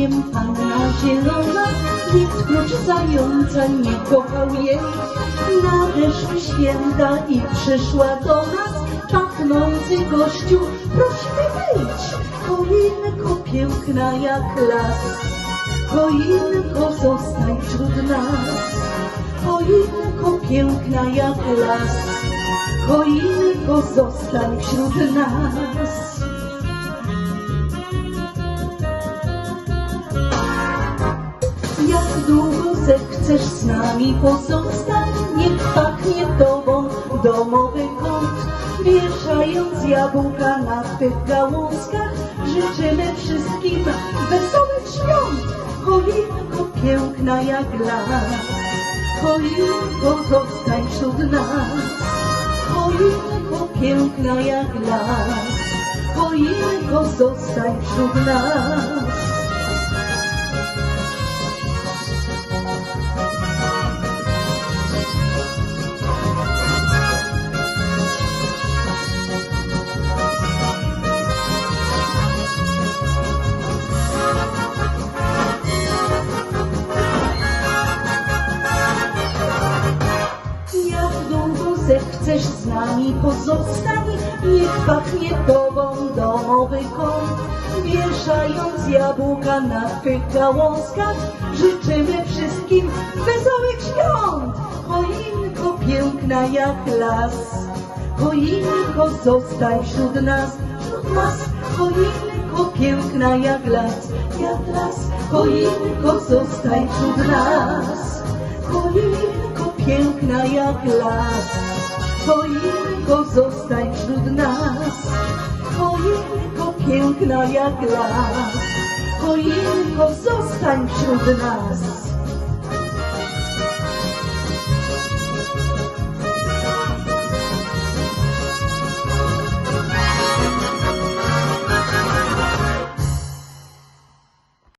liściem panna zielona, nikt prócz zająca nie kochał jej. Nadeszły święta i przyszła do nas pachnący gościu, prosimy wejdź, choinko piękna jak las. Choinko zostań wśród nas, choinko piękna jak las. Choinko zostań wśród nas. Długo zechcesz z nami pozostać, niech pachnie tobą domowy kąt. Wieszając jabłka na tych gałązkach, życzymy wszystkim wesołych świąt. Choinko piękna jak las, choinko zostań wśród nas. Choinko piękna jak las, choinko zostań wśród nas. Zechcesz z nami pozostań, niech pachnie tobą domowy kąt. Wieszając jabłka na twych gałązkach, życzymy wszystkim wesołych świąt. Choinko piękna jak las, choinko zostań wśród nas, wśród nas. Choinko piękna jak las, jak las, choinko zostań wśród nas. Choinko piękna jak las, choinko zostań wśród nas. Choinko piękna jak las, choinko zostań wśród nas.